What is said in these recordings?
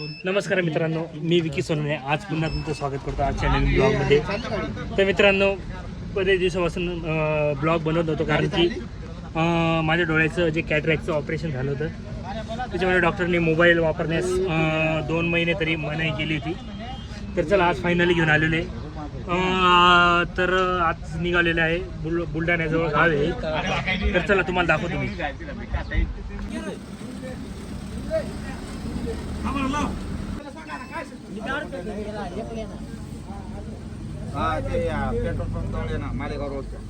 नमस्कार मित्रांनो मी विकी सोनवणे. आज पुन्हा तुमचं स्वागत करतो आजच्या नवीन ब्लॉगमध्ये. तर मित्रांनो बरेच दिवसापासून ब्लॉग बनवत होतो कारण की माझ्या डोळ्याचं जे कॅटरॅकचं ऑपरेशन झालं होतं त्याच्यामुळे डॉक्टरने मोबाईल वापरण्यास दोन महिने तरी मनाई केली होती. तर चला आज फायनली घेऊन आलेलो आहे. तर आज निघालेलं आहे बुल बुलढाण्याजवळ गाव आहे. तर चला तुम्हाला दाखवतो मी. हा ते पेट्रोल पंप जवळ आहे ना मालेगाव रोड खायचे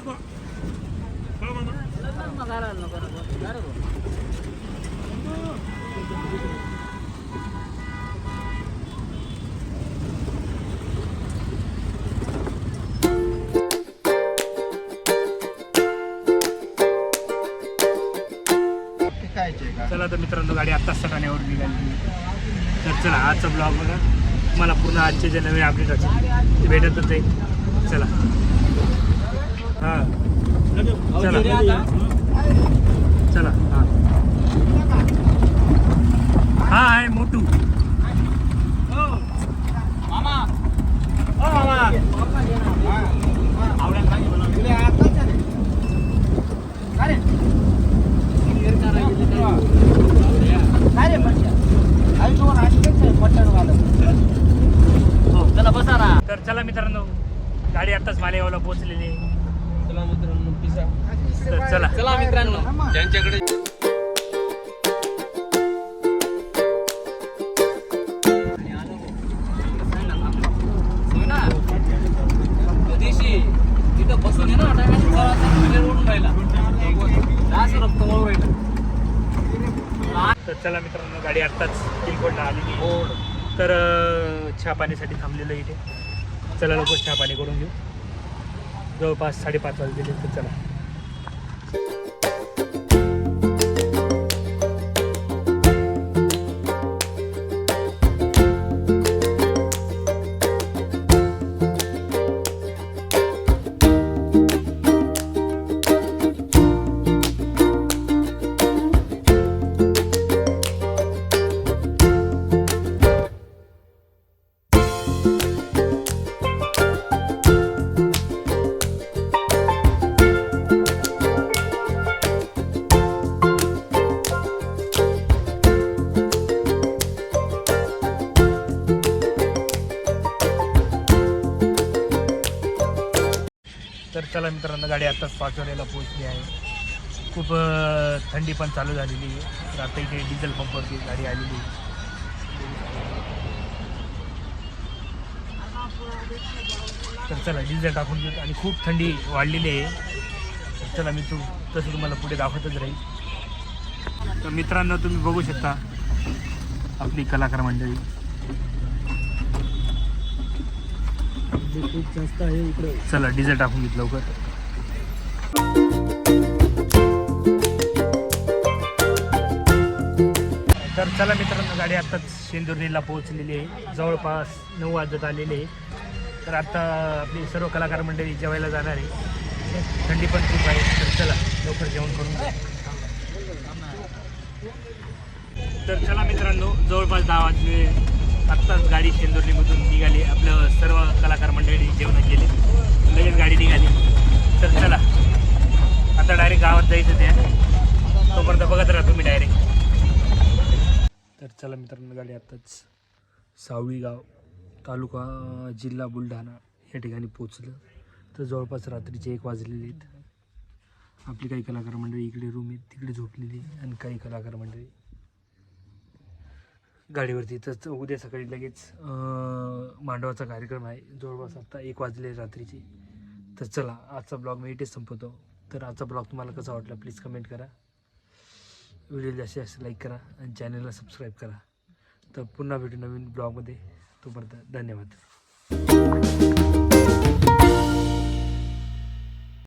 का चला तर मित्रांनो गाडी आत्ताच सटाण्यावर निघाली. तर चला आजचा ब्लॉग बघा. मला पूर्ण आजचे जे नवीन अपडेट असतील ते भेटतच आहे. चला. हां. चला. चला. हां आहे मोटू तर चला मित्रांनो गाडी आत्ताच मालेगावला पोहोचलेली चला मित्रांनो तर चला. चला मित्रांनो. ज्यांच्याकडे तिथं बसून आहे ना तर चला मित्रांनो गाडी आत्ताच किलकोटला आलेली आहे. ओढ तर अं, चहा पाण्यासाठी थांबलेलं आहे इथे. चला लवकर चहा पाणी करून घेऊ. जवळपास साडेपाच वाजलेले तर चला. तर चला मित्रांनो गाडी आत्ताच पाचवलेला पोहोचली आहे. खूप थंडी पण चालू झालेली आहे. तर आता इथे डिझेल पंपवरती गाडी आलेली आहे. तर चला डिझेल टाकून घेऊ आणि खूप थंडी वाढलेली आहे. तर चला मी तू तसं तुम्हाला पुढे दाखवतच राहील. तर मित्रांनो तुम्ही बघू शकता आपली कलाकार मंडळी. खूप जास्त आहे इकडे. चला डिझेल टाकून घेत लवकर. तर चला मित्रांनो गाडी आत्ताच शेंदुर्णीला पोहोचलेली आहे. जवळपास नऊ वाजत आलेले आहे. तर आता आपली सर्व कलाकार मंडळी जेवायला जाणार आहे. थंडी पण खूप आहे. तर चला लवकर जेवण करून तर चला मित्रांनो जवळपास दहा वाजले. आत्ताच गाडी शेंदुर्लीमधून निघाली. आपलं सर्व कलाकार मंडळी जेवण केले. लगेच गाडी निघाली. तर चला. आता डायरेक्ट गावात जायचं त्या तोपर्यंत बघत राहा तुम्ही डायरेक्ट तर चला मित्रांनो गाडी आत्ताच सावळी गाव तालुका जिल्हा बुलढाणा या ठिकाणी पोचलं तर जवळपास रात्रीचे एक वाजलेले आहेत. आपली काही कलाकार मंडळी इकडे रूम आहेत तिकडे झोपलेली आणि काही कलाकार मंडळी गाडीवरती. तर उद्या सकाळी लगेच मांडवाचा कार्यक्रम आहे. जवळपास आत्ता एक वाजले रात्रीचे. तर चला आजचा ब्लॉग मी इथेच संपवतो. तर आजचा ब्लॉग तुम्हाला कसा वाटला प्लीज कमेंट करा. व्हिडिओ जास्तीत जास्त लाईक करा आणि चॅनलला सबस्क्राईब करा. तर पुन्हा भेटू नवीन ब्लॉगमध्ये. तोपर्यंत धन्यवाद.